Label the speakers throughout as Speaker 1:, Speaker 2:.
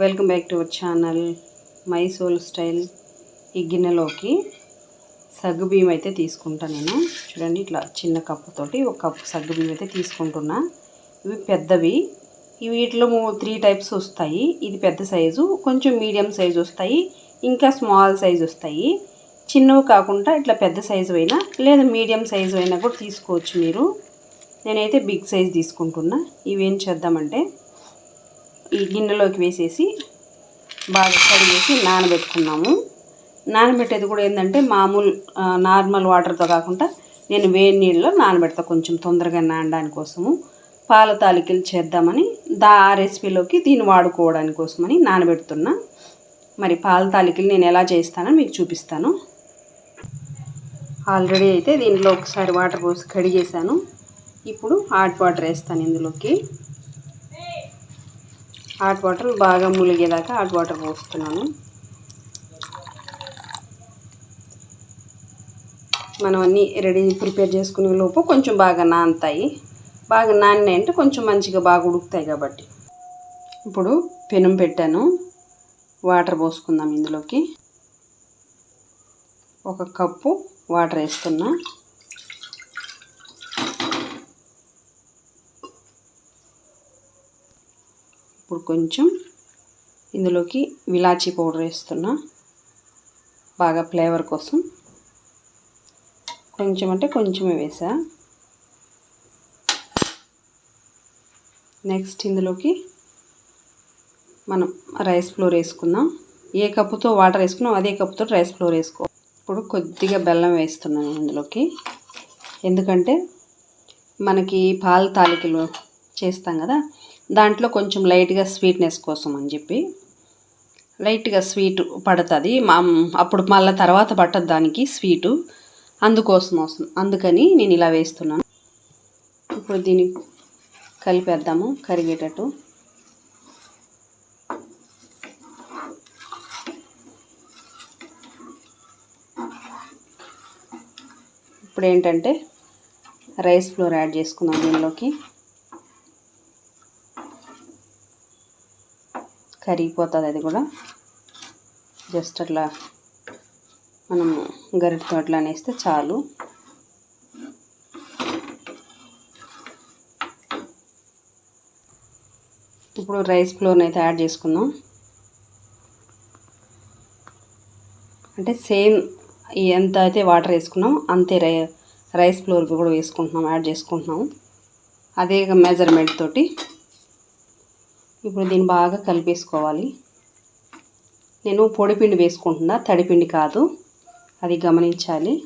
Speaker 1: Welcome back to our channel Mysore style ఈ గిన్నెలోకి సగ్గు బియ్యం అయితే తీసుకుంటా నేను. చూడండి ఇట్లా చిన్న కప్పుతోటి ఒక కప్పు సగ్గు బియ్యం అయితే తీసుకుంటున్నా. ఇవి పెద్దవి. ఇవి వీటిలో త్రీ టైప్స్ వస్తాయి. ఇది పెద్ద సైజు కొంచెం మీడియం సైజు వస్తాయి ఇంకా స్మాల్ సైజు వస్తాయి. చిన్నవి కాకుండా ఇట్లా పెద్ద సైజు అయినా లేదా మీడియం సైజు అయినా కూడా తీసుకోవచ్చు మీరు. నేనైతే బిగ్ సైజ్ తీసుకుంటున్నా. ఇవి ఏం చేద్దామంటే ఈ గిన్నెలోకి వేసేసి బాగా కడిగేసి నానబెట్టుకున్నాము. నానబెట్టేది కూడా ఏంటంటే మామూలు నార్మల్ వాటర్తో కాకుండా నేను వేడి నీళ్ళలో నానబెడతా కొంచెం తొందరగా నానడానికి కోసము. పాల తాలికలు చేద్దామని దా ఆ రెసిపీలోకి దీన్ని వాడుకోవడానికి కోసమని నానబెడుతున్నా. మరి పాల తాలికలు నేను ఎలా చేస్తానో మీకు చూపిస్తాను. ఆల్రెడీ అయితే దీంట్లో ఒకసారి వాటర్ పోసి కడిగేసాను ఇప్పుడు హాట్ వాటర్ వేస్తాను ఇందులోకి. హాట్ వాటర్ బాగా ములిగేదాకా హాట్ వాటర్ పోస్తున్నాను. మనం అన్నీ రెడీ ప్రిపేర్ చేసుకునే లోపు కొంచెం బాగా నానుతాయి. బాగా నానినాయంటే కొంచెం మంచిగా బాగా ఉడుకుతాయి కాబట్టి. ఇప్పుడు పెనం పెట్టాను. వాటర్ పోసుకుందాం ఇందులోకి. ఒక కప్పు వాటర్ వేస్తున్నా. ఇప్పుడు కొంచెం ఇందులోకి విలాచీ పౌడర్ వేస్తున్నా. బాగా ఫ్లేవర్ కోసం. కొంచెం అంటే కొంచెమే వేసా. నెక్స్ట్ ఇందులోకి మనం రైస్ ఫ్లోర్ వేసుకుందాం. ఏ కప్పుతో వాటర్ వేసుకున్నాం అదే కప్పుతో రైస్ ఫ్లోర్ వేసుకో. ఇప్పుడు కొద్దిగా బెల్లం వేస్తున్నాను ఇందులోకి. ఎందుకంటే మనకి పాల తాలికలు చేస్తాం కదా దాంట్లో కొంచెం లైట్గా స్వీట్నెస్ కోసం అని చెప్పి లైట్గా స్వీట్ పడుతుంది. మా అప్పుడు మళ్ళీ తర్వాత పట్టదు దానికి స్వీటు అందుకోసం అవసరం. అందుకని నేను ఇలా వేస్తున్నాను. ఇప్పుడు దీన్ని కలిపేద్దాము కరిగేటట్టు. ఇప్పుడు ఏంటంటే రైస్ ఫ్లోర్ యాడ్ చేసుకుందాం దీనిలోకి. కరిగిపోతుంది అది కూడా. జస్ట్ అట్లా మనం గరిటతో అట్లా అనేస్తే చాలు. ఇప్పుడు రైస్ ఫ్లోర్ని అయితే యాడ్ చేసుకుందాం. అంటే సేమ్ ఎంత అయితే వాటర్ వేసుకున్నాం అంతే రై రైస్ ఫ్లోర్ కూడా వేసుకుంటున్నాం యాడ్ చేసుకుంటున్నాం. అదే మెజర్మెంట్ తోటి ఇప్పుడు దీన్ని బాగా కలిపేసుకోవాలి. నేను పొడిపిండి వేసుకుంటున్నా. తడిపిండి కాదు. అది గమనించాలి.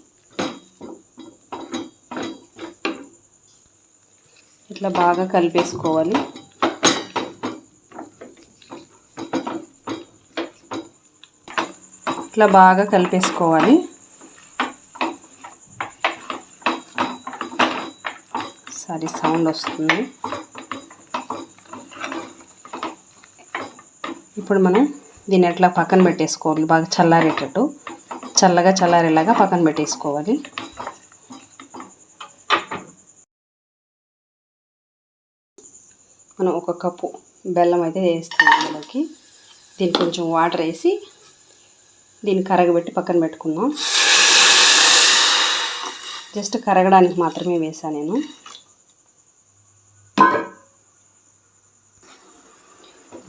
Speaker 1: ఇట్లా బాగా కలిపేసుకోవాలి. ఇట్లా బాగా కలిపేసుకోవాలి. సారీ సౌండ్ వస్తుంది. ఇప్పుడు మనం దీన్ని ఎట్లా పక్కన పెట్టేసుకోవాలి? బాగా చల్లారేటట్టు. చల్లగా చల్లారేలాగా పక్కన పెట్టేసుకోవాలి. మనం ఒక కప్పు బెల్లం అయితే వేస్తాం ఇందులోకి. దీనికి కొంచెం వాటర్ వేసి దీన్ని కరగబెట్టి పక్కన పెట్టుకుందాం. జస్ట్ కరగడానికి మాత్రమే వేసాను నేను.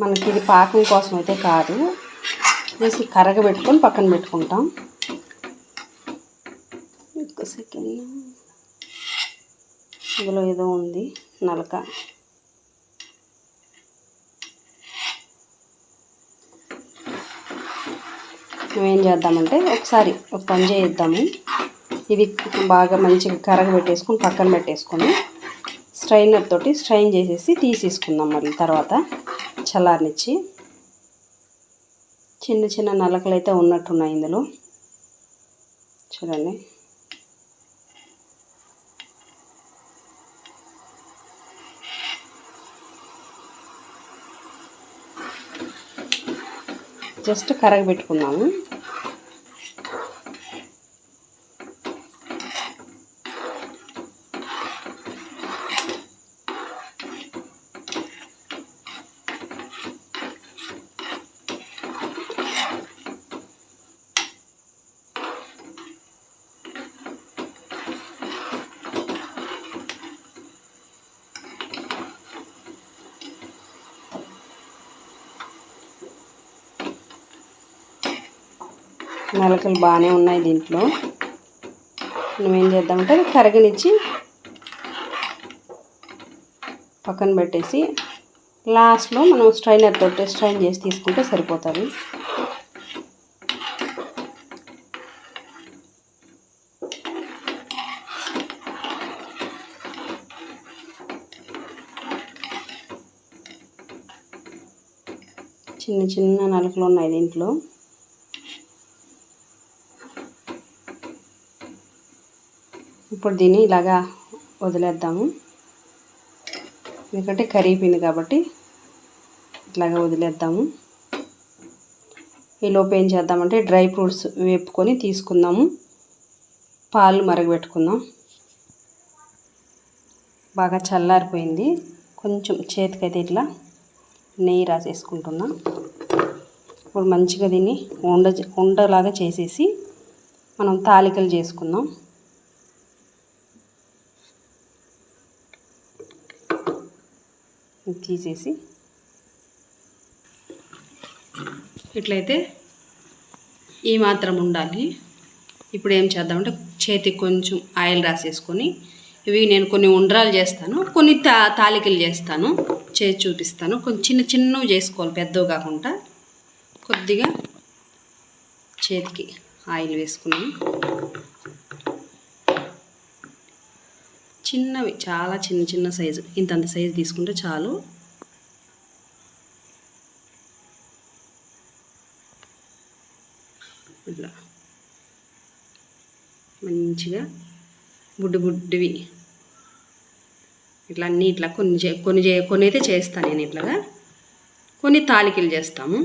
Speaker 1: మనకి ఇది పాకం కోసం అయితే కాదు. వేసి కరగబెట్టుకొని పక్కన పెట్టుకుంటాం. ఒక్క సెకండ్. ఇందులో ఏదో ఉంది నలక. మేమేం చేద్దామంటే ఒకసారి ఒక పని చేద్దాము ఇది బాగా మంచిగా కరగ పెట్టేసుకొని పక్కన పెట్టేసుకొని స్ట్రైనర్ తోటి స్ట్రైన్ చేసేసి తీసేసుకుందాం మళ్ళీ తర్వాత. చల్లారనిచ్చి చిన్న చిన్న నలకలు అయితే ఉన్నట్టున్నాయి ఇందులో. చూడండి. జస్ట్ కరగబెట్టుకున్నాము నలకలు బాగానే ఉన్నాయి దీంట్లో. మనం ఏం చేద్దామంటే అది కరగనిచ్చి పక్కన పెట్టేసి లాస్ట్లో మనం స్ట్రైనర్ తోటి స్ట్రైన్ చేసి తీసుకుంటే సరిపోతుంది. చిన్న చిన్న నలుకలు ఉన్నాయి దీంట్లో. ఇప్పుడు దీన్ని ఇలాగా వదిలేద్దాము. ఎందుకంటే కరిగిపోయింది కాబట్టి ఇట్లాగా వదిలేద్దాము. ఈలోపు ఏం చేద్దామంటే డ్రై ఫ్రూట్స్ వేపుకొని తీసుకుందాము. పాలు మరగబెట్టుకుందాం. బాగా చల్లారిపోయింది. కొంచెం చేతికైతే ఇట్లా నెయ్యి రాసేసుకుంటున్నా. ఇప్పుడు మంచిగా దీన్ని ఉండ ఉండలాగా చేసేసి మనం తాలికలు చేసుకుందాం. తీసేసి ఇట్లయితే ఈ మాత్రం ఉండాలి. ఇప్పుడు ఏం చేద్దామంటే చేతికి కొంచెం ఆయిల్ రాసేసుకొని ఇవి నేను కొన్ని ఉండ్రాలు చేస్తాను కొన్ని తా తాలికలు చేస్తాను చేసి చూపిస్తాను. కొంచెం చిన్న చిన్నవి చేసుకోవాలి పెద్దవి కాకుండా. కొద్దిగా చేతికి ఆయిల్ వేసుకున్నాను. చిన్నవి చాలా చిన్న చిన్న సైజు. ఇంతంత సైజు తీసుకుంటే చాలు. ఇట్లా. మంచిగా బుడ్డు బుడ్డివి. ఇట్లా అన్నీ ఇట్లా కొన్ని చే కొన్ని చే కొన్ని అయితే చేస్తాను నేను ఇట్లాగా. కొన్ని తాలికలు చేస్తాము.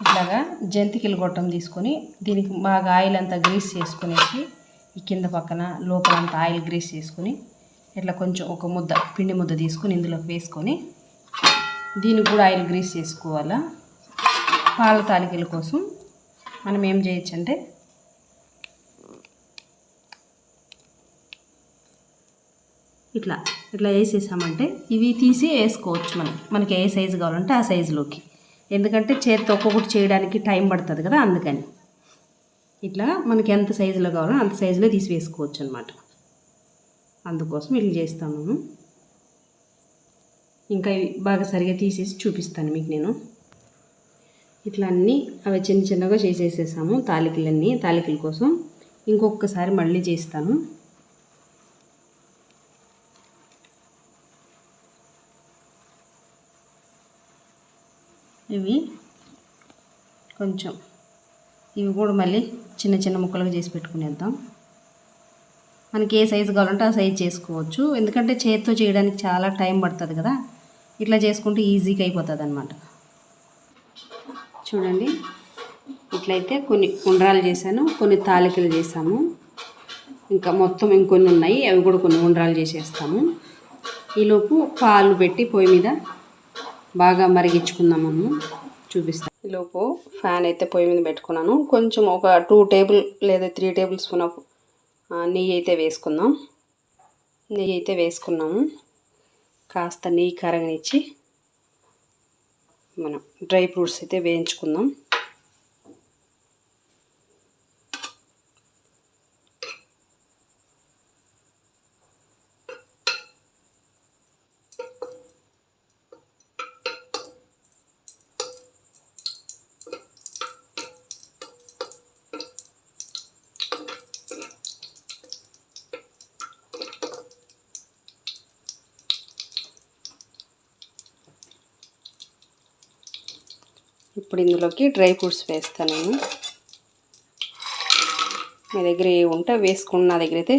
Speaker 1: ఇట్లాగా జంతికలు గొట్టం తీసుకొని దీనికి బాగా ఆయిల్ అంతా గ్రీస్ చేసుకునేసి ఈ కింద పక్కన లోపల అంతా ఆయిల్ గ్రీస్ చేసుకొని ఇట్లా కొంచెం ఒక ముద్ద పిండి ముద్ద తీసుకొని ఇందులోకి వేసుకొని దీనికి కూడా ఆయిల్ గ్రీస్ చేసుకోవాలా? పాల తాలికల కోసం మనం ఏం చేయొచ్చు అంటే ఇట్లా ఇట్లా వేసేసామంటే ఇవి తీసి వేసుకోవచ్చు మనం. మనకి ఏ సైజు కావాలంటే ఆ సైజులోకి. ఎందుకంటే చేతితో ఒక్కొక్కటి చేయడానికి టైం పడుతుంది కదా అందుకని. ఇట్లా మనకి ఎంత సైజులో కావాలో అంత సైజులో తీసి వేసుకోవచ్చు అనమాట అందుకోసం ఇట్లా చేస్తాను ఇంకా బాగా సరిగా తీసేసి చూపిస్తాను మీకు నేను. ఇట్లా అన్నీ అవి చిన్న చిన్నగా చేసేసేసాము తాలికలన్నీ. తాలికల కోసం ఇంకొకసారి మళ్ళీ చేస్తాను. ఇవి కొంచెం ఇవి కూడా మళ్ళీ చిన్న చిన్న ముక్కలుగా చేసి పెట్టుకునేద్దాం. మనకి ఏ సైజు కావాలంటే ఆ సైజు చేసుకోవచ్చు. ఎందుకంటే చేతితో చేయడానికి చాలా టైం పడుతుంది కదా. ఇట్లా చేసుకుంటే ఈజీగా అయిపోతుంది అనమాట చూడండి. ఇట్లయితే కొన్ని ఉండ్రాలు చేశాను కొన్ని తాలికలు చేసాము ఇంకా మొత్తం ఇంకొన్ని ఉన్నాయి. అవి కూడా కొన్ని ఉండ్రాలు చేసేస్తాము. ఈలోపు పాలు పెట్టి పొయ్యి మీద బాగా మరిగించుకుందాం మనము చూపిస్తాను ఈలోపు ఫ్యాన్ అయితే పొయ్యి మీద పెట్టుకున్నాను. కొంచెం ఒక టూ టేబుల్ లేదా త్రీ టేబుల్ స్పూన్ ఆఫ్ నెయ్యి అయితే వేసుకుందాం. నెయ్యి అయితే వేసుకున్నాము. కాస్త నెయ్యి కరగనిచ్చి మనం డ్రై ఫ్రూట్స్ అయితే వేయించుకుందాం. ఇప్పుడు ఇందులోకి డ్రై ఫ్రూట్స్ వేస్తాను. నేను మీ దగ్గర ఏ ఉంటే వేసుకున్న నా దగ్గర అయితే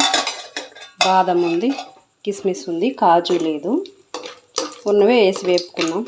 Speaker 1: బాదం ఉంది కిస్మిస్ ఉంది కాజు లేదు. ఉన్నవే వేసి వేపుకున్నాం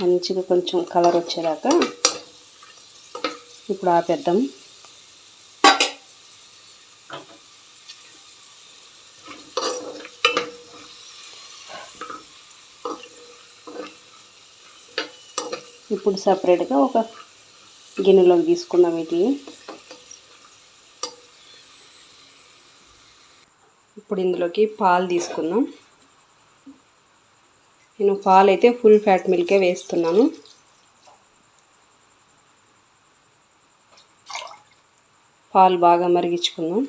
Speaker 1: మంచిగా కొంచెం కలర్ వచ్చేదాకా ఇప్పుడు ఆపేద్దాం. ఇప్పుడు సపరేట్గా ఒక గిన్నెలోకి తీసుకుందాం వీటిని ఇప్పుడు ఇందులోకి పాలు తీసుకుందాం. నేను పాలు అయితే ఫుల్ ఫ్యాట్ మిల్కే వేస్తున్నాను. పాలు బాగా మరిగించుకుందాం.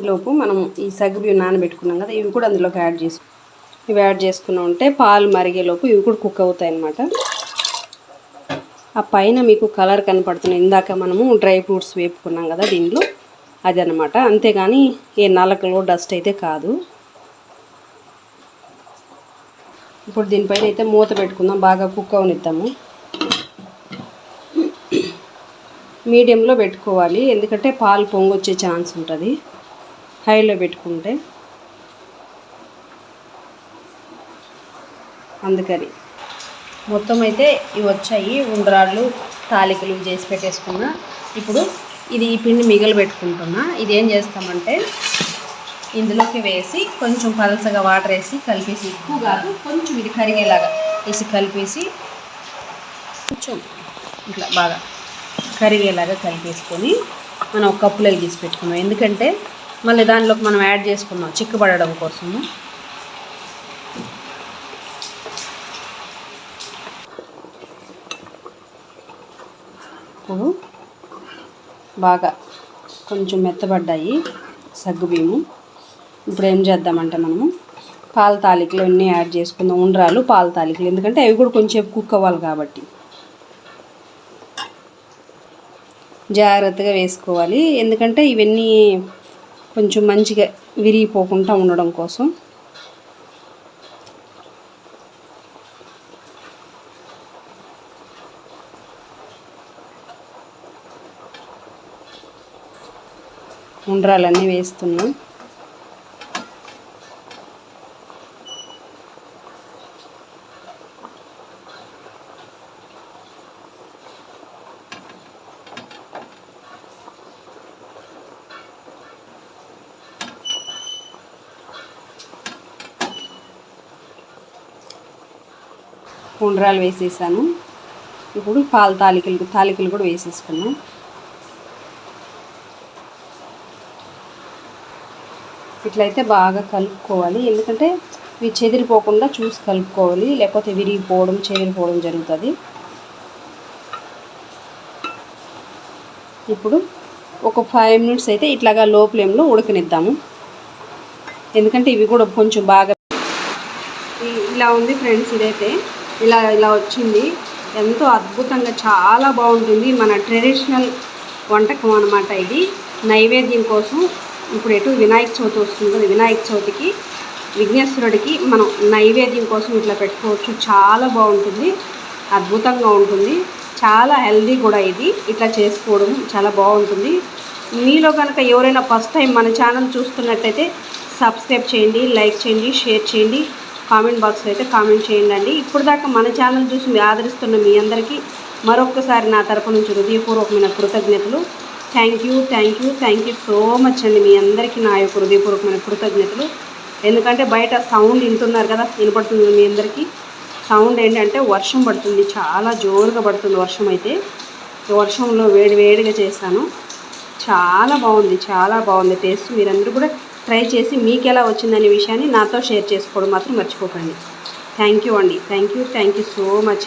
Speaker 1: ఈలోపు మనం ఈ సగ్గుబియ్యం నానబెట్టుకున్నాం కదా ఇవి కూడా అందులోకి యాడ్ చేసు ఇవి యాడ్ చేసుకున్నాం ఉంటే పాలు మరిగేలోపు ఇవి కూడా కుక్ అవుతాయి అన్నమాట. ఆ పైన మీకు కలర్ కనపడుతున్నాయి. ఇందాక మనము డ్రై ఫ్రూట్స్ వేపుకున్నాం కదా దీనిలో అది అనమాట అంతేగాని ఏ నలకలో డస్ట్ అయితే కాదు. ఇప్పుడు దీనిపైన అయితే మూత పెట్టుకుందాం. బాగా కుక్ అవనిద్దాము. మీడియంలో పెట్టుకోవాలి. ఎందుకంటే పాలు పొంగొచ్చే ఛాన్స్ ఉంటుంది. హైలో పెట్టుకుంటే. అందుకని. మొత్తం అయితే ఇవి వచ్చాయి. ఉండ్రాళ్ళు తాలికలు చేసి పెట్టేసుకున్నా. ఇప్పుడు ఇది ఈ పిండి మిగలు పెట్టుకుంటున్నా. ఇది ఏం చేస్తామంటే ఇందులోకి వేసి కొంచెం పలసగా వాటర్ వేసి కలిపేసి ఎక్కువ కాదు కొంచెం ఇది కరిగేలాగా వేసి కలిపేసి కొంచెం ఇట్లా బాగా కరిగేలాగా కలిపేసుకొని మనం ఒక కప్పులో తీసి పెట్టుకున్నాం ఎందుకంటే మళ్ళీ దానిలోకి మనం యాడ్ చేసుకున్నాం చిక్కుపడడం కోసము. బాగా కొంచెం మెత్తబడ్డాయి సగ్గుబియ్యము. ఇప్పుడు ఏం చేద్దామంటే మనము పాల తాలికలు అన్నీ యాడ్ చేసుకుందాం. ఉండ్రాలు పాల తాలికలు. ఎందుకంటే అవి కూడా కొంచెం కుక్ అవ్వాలి కాబట్టి. జాగ్రత్తగా వేసుకోవాలి. ఎందుకంటే ఇవన్నీ కొంచెం మంచిగా విరిగిపోకుండా ఉండడం కోసం. ఉండ్రాలన్నీ వేస్తున్నాం. ఉండ్రాలు వేసేసాను. ఇప్పుడు పాల తాలికలు తాలికలు కూడా వేసేసుకున్నాం. ఇట్లయితే బాగా కలుపుకోవాలి. ఎందుకంటే ఇవి చెదిరిపోకుండా చూసి కలుపుకోవాలి. లేకపోతే విరిగిపోవడం చెదిరిపోవడం జరుగుతుంది. ఇప్పుడు ఒక ఫైవ్ మినిట్స్ అయితే ఇట్లాగా లో ఫ్లేమ్లో ఉడకనిద్దాము. ఎందుకంటే ఇవి కూడా కొంచెం బాగా ఇలా ఉంది ఫ్రెండ్స్ ఇదైతే. ఇలా ఇలా వచ్చింది. ఎంతో అద్భుతంగా చాలా బాగుంటుంది. మన ట్రెడిషనల్ వంటకం అనమాట ఇది. నైవేద్యం కోసం ఇప్పుడు ఎటు వినాయక చవితి వస్తుంది కదా వినాయక చవితికి విఘ్నేశ్వరుడికి మనం నైవేద్యం కోసం ఇట్లా పెట్టుకోవచ్చు. చాలా బాగుంటుంది. అద్భుతంగా ఉంటుంది. చాలా హెల్దీ కూడా ఇది. ఇట్లా చేసుకోవడం చాలా బాగుంటుంది. మీలో కనుక ఎవరైనా ఫస్ట్ టైం మన ఛానల్ చూస్తున్నట్టయితే సబ్స్క్రైబ్ చేయండి లైక్ చేయండి షేర్ చేయండి. కామెంట్ బాక్స్ అయితే కామెంట్ చేయండి అండి ఇప్పుడు దాకా మన ఛానల్ చూసి ఆదరిస్తున్న మీ అందరికీ మరొకసారి నా తరపు నుంచి హృదయపూర్వకమైన కృతజ్ఞతలు. Thank you thank you thank you so much అండి మీ అందరికీ నా యొక్క హృదయపూర్వకమైన కృతజ్ఞతలు. ఎందుకంటే బయట సౌండ్ వింటున్నారు కదా వినపడుతుంది మీ అందరికీ. సౌండ్ ఏంటంటే వర్షం పడుతుంది చాలా జోరుగా పడుతుంది వర్షం అయితే. వర్షంలో వేడి వేడిగా చేశాను. చాలా బాగుంది చాలా బాగుంది. టేస్ట్ మీరందరూ కూడా ట్రై చేసి మీకు ఎలా వచ్చిందనే విషయాన్ని నాతో షేర్ చేసుకోవడం మాత్రం మర్చిపోకండి. థ్యాంక్ యూ అండి. Thank you. Thank you so much.